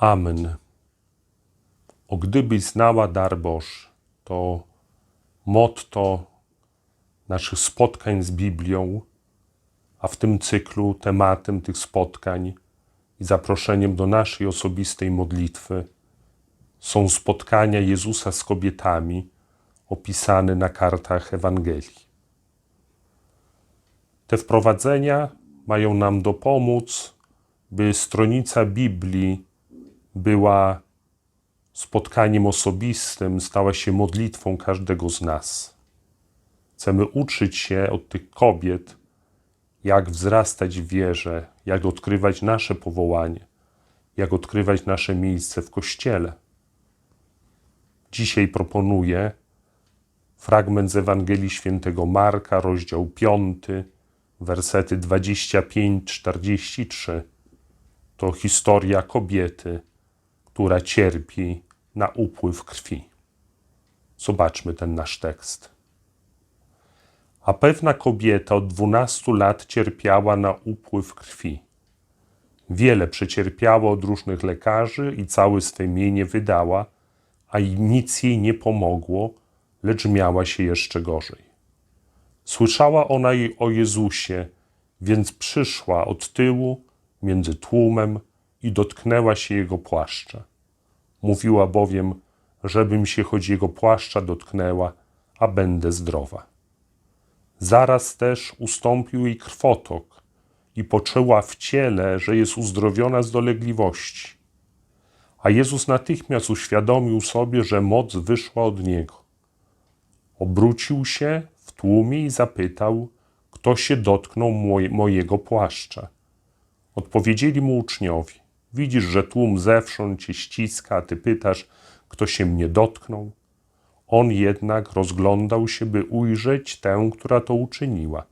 Amen. O gdybyś znała dar to motto naszych spotkań z Biblią, a w tym cyklu tematem tych spotkań i zaproszeniem do naszej osobistej modlitwy są spotkania Jezusa z kobietami opisane na kartach Ewangelii. Te wprowadzenia mają nam dopomóc, by stronica Biblii była spotkaniem osobistym, stała się modlitwą każdego z nas. Chcemy uczyć się od tych kobiet, jak wzrastać w wierze, jak odkrywać nasze powołanie, jak odkrywać nasze miejsce w Kościele. Dzisiaj proponuję fragment z Ewangelii Świętego Marka, rozdział 5, wersety 25-43. To historia kobiety, która cierpi na upływ krwi. Zobaczmy ten nasz tekst. A pewna kobieta od 12 lat cierpiała na upływ krwi. Wiele przecierpiała od różnych lekarzy i całe swe mienie wydała, a nic jej nie pomogło, lecz miała się jeszcze gorzej. Słyszała ona i o Jezusie, więc przyszła od tyłu między tłumem i dotknęła się jego płaszcza. Mówiła bowiem, żebym się choć jego płaszcza dotknęła, a będę zdrowa. Zaraz też ustąpił jej krwotok i poczuła w ciele, że jest uzdrowiona z dolegliwości. A Jezus natychmiast uświadomił sobie, że moc wyszła od niego. Obrócił się w tłumie i zapytał, kto się dotknął mojego płaszcza. Odpowiedzieli mu uczniowie: Widzisz, że tłum zewsząd cię ściska, ty pytasz, kto się mnie dotknął? On jednak rozglądał się, by ujrzeć tę, która to uczyniła.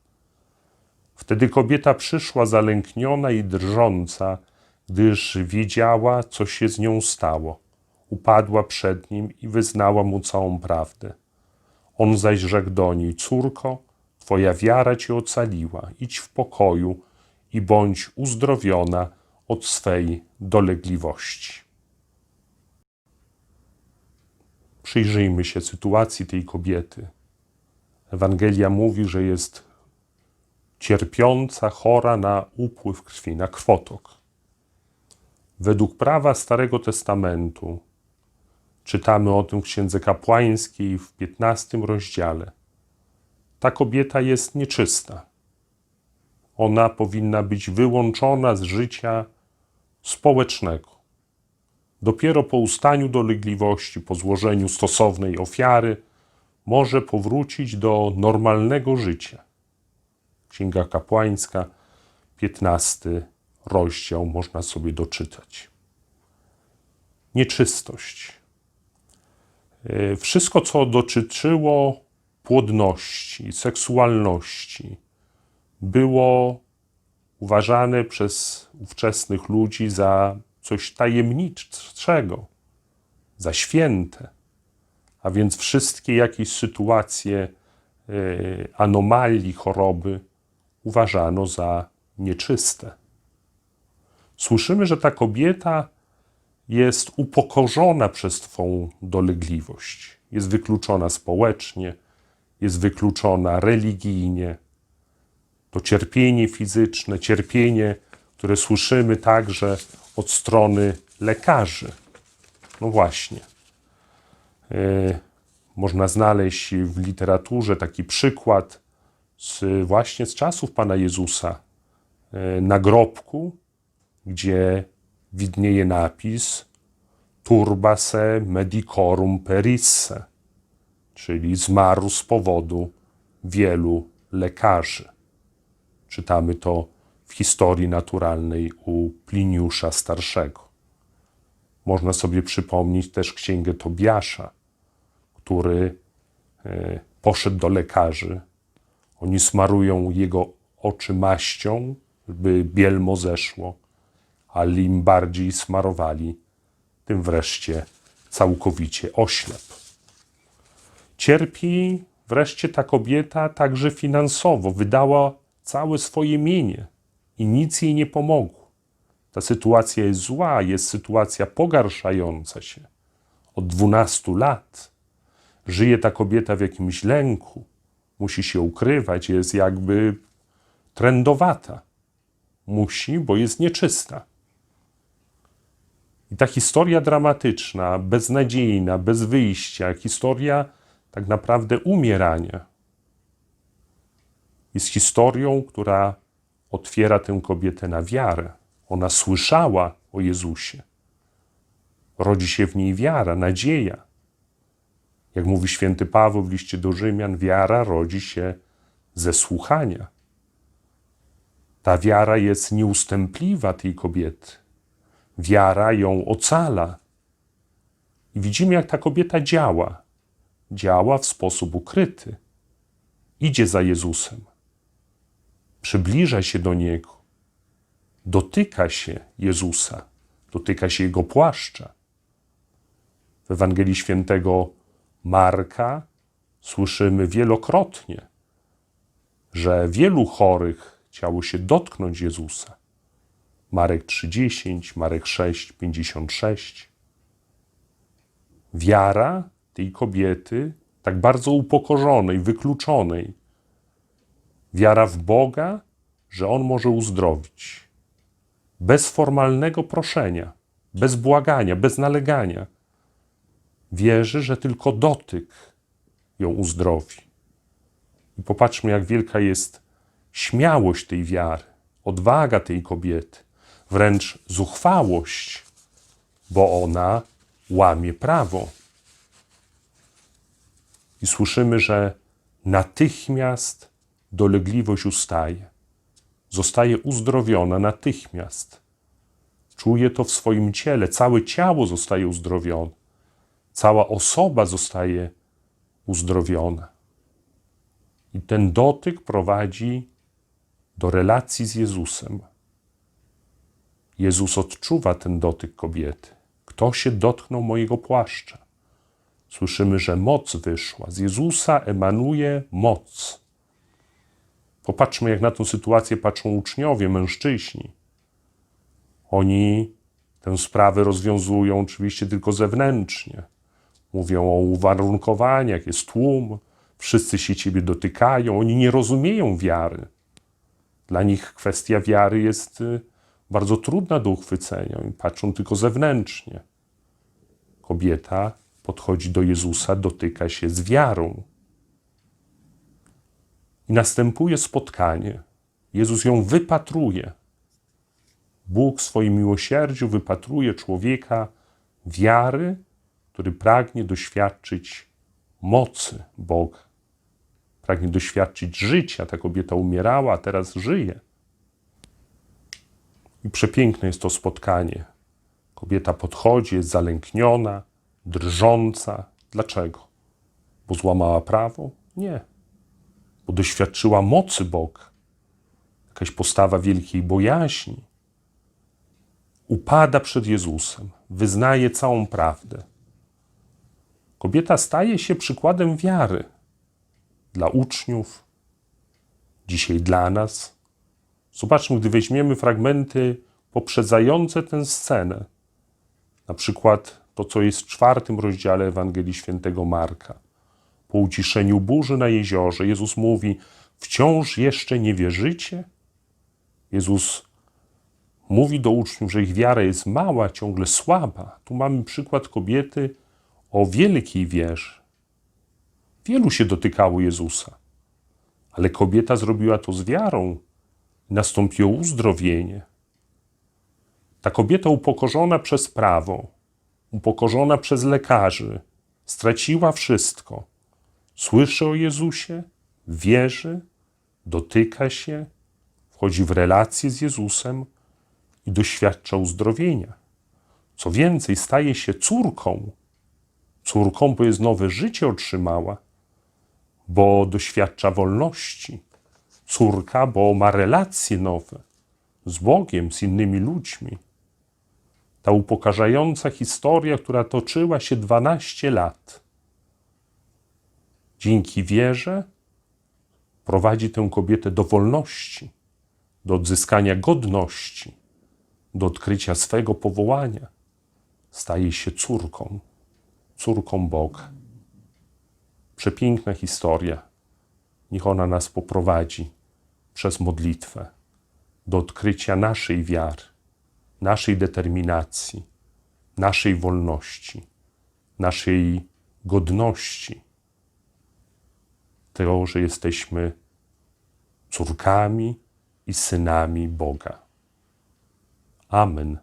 Wtedy kobieta przyszła zalękniona i drżąca, gdyż wiedziała, co się z nią stało. Upadła przed nim i wyznała mu całą prawdę. On zaś rzekł do niej: Córko, twoja wiara cię ocaliła, idź w pokoju i bądź uzdrowiona od swej dolegliwości. Przyjrzyjmy się sytuacji tej kobiety. Ewangelia mówi, że jest cierpiąca, chora na upływ krwi, na krwotok. Według prawa Starego Testamentu czytamy o tym w Księdze Kapłańskiej w 15 rozdziale. Ta kobieta jest nieczysta. Ona powinna być wyłączona z życia społecznego. Dopiero po ustaniu dolegliwości, po złożeniu stosownej ofiary, może powrócić do normalnego życia. Księga Kapłańska, 15 rozdział, można sobie doczytać. Nieczystość. E, wszystko, co dotyczyło płodności, seksualności, było uważane przez ówczesnych ludzi za coś tajemniczego, za święte. A więc wszystkie jakieś sytuacje e, anomalii, choroby uważano za nieczyste. Słyszymy, że ta kobieta jest upokorzona przez Twą dolegliwość, jest wykluczona społecznie, jest wykluczona religijnie. Cierpienie fizyczne, cierpienie, które słyszymy także od strony lekarzy. No właśnie. Yy, można znaleźć w literaturze taki przykład z, właśnie z czasów Pana Jezusa. Yy, nagrobku, gdzie widnieje napis turba se medicorum perisse, czyli zmarł z powodu wielu lekarzy. Czytamy to w historii naturalnej u Pliniusza Starszego. Można sobie przypomnieć też księgę Tobiasza, który e, poszedł do lekarzy. Oni smarują jego oczy maścią, by bielmo zeszło, ale im bardziej smarowali, tym wreszcie całkowicie oślep. Cierpi wreszcie ta kobieta także finansowo, wydała całe swoje mienie i nic jej nie pomogło. Ta sytuacja jest zła, jest sytuacja pogarszająca się. Od 12 lat żyje ta kobieta w jakimś lęku, musi się ukrywać, jest jakby trendowata. Musi, bo jest nieczysta. I ta historia dramatyczna, beznadziejna, bez wyjścia, historia tak naprawdę umierania, jest historią, która otwiera tę kobietę na wiarę. Ona słyszała o Jezusie. Rodzi się w niej wiara, nadzieja. Jak mówi święty Paweł w liście do Rzymian, wiara rodzi się ze słuchania. Ta wiara jest nieustępliwa tej kobiety. Wiara ją ocala. I widzimy, jak ta kobieta działa. Działa w sposób ukryty. Idzie za Jezusem. Przybliża się do Niego. Dotyka się Jezusa. Dotyka się Jego płaszcza. W Ewangelii Świętego Marka słyszymy wielokrotnie, że wielu chorych chciało się dotknąć Jezusa. Marek 3:10, Marek 6:56. Wiara tej kobiety, tak bardzo upokorzonej, wykluczonej, wiara w Boga, że On może uzdrowić. Bez formalnego proszenia, bez błagania, bez nalegania. Wierzy, że tylko dotyk ją uzdrowi. I popatrzmy, jak wielka jest śmiałość tej wiary, odwaga tej kobiety, wręcz zuchwałość, bo ona łamie prawo. I słyszymy, że natychmiast dolegliwość ustaje. Zostaje uzdrowiona natychmiast. Czuje to w swoim ciele, całe ciało zostaje uzdrowione, cała osoba zostaje uzdrowiona. I ten dotyk prowadzi do relacji z Jezusem. Jezus odczuwa ten dotyk kobiety. Kto się dotknął mojego płaszcza? Słyszymy, że moc wyszła. Z Jezusa emanuje moc. Popatrzmy, jak na tę sytuację patrzą uczniowie, mężczyźni. Oni tę sprawę rozwiązują oczywiście tylko zewnętrznie. Mówią o uwarunkowaniach, jest tłum, wszyscy się ciebie dotykają, oni nie rozumieją wiary. Dla nich kwestia wiary jest y, bardzo trudna do uchwycenia i patrzą tylko zewnętrznie. Kobieta podchodzi do Jezusa, dotyka się z wiarą. I następuje spotkanie. Jezus ją wypatruje. Bóg w swoim miłosierdziu wypatruje człowieka wiary, który pragnie doświadczyć mocy Boga. Pragnie doświadczyć życia. Ta kobieta umierała, a teraz żyje. I przepiękne jest to spotkanie. Kobieta podchodzi, jest zalękniona, drżąca. Dlaczego? Bo złamała prawo? Nie. Bo doświadczyła mocy Boga. Jakaś postawa wielkiej bojaźni. Upada przed Jezusem, wyznaje całą prawdę. Kobieta staje się przykładem wiary dla uczniów, dzisiaj dla nas. Zobaczmy, gdy weźmiemy fragmenty poprzedzające tę scenę, na przykład to, co jest w czwartym rozdziale Ewangelii Świętego Marka. Po uciszeniu burzy na jeziorze, Jezus mówi: Wciąż jeszcze nie wierzycie? Jezus mówi do uczniów, że ich wiara jest mała, ciągle słaba. Tu mamy przykład kobiety o wielkiej wierze. Wielu się dotykało Jezusa, ale kobieta zrobiła to z wiarą. Nastąpiło uzdrowienie. Ta kobieta upokorzona przez prawo, upokorzona przez lekarzy, straciła wszystko. Słyszy o Jezusie, wierzy, dotyka się, wchodzi w relację z Jezusem i doświadcza uzdrowienia. Co więcej, staje się córką. Córką, bo jest nowe życie otrzymała, bo doświadcza wolności. Córka, bo ma relacje nowe z Bogiem, z innymi ludźmi. Ta upokarzająca historia, która toczyła się 12 lat, dzięki wierze prowadzi tę kobietę do wolności, do odzyskania godności. do odkrycia swego powołania, staje się córką, córką Boga. Przepiękna historia. Niech ona nas poprowadzi przez modlitwę do odkrycia naszej wiary, naszej determinacji, naszej wolności, naszej godności, tego, że jesteśmy córkami i synami Boga. Amen.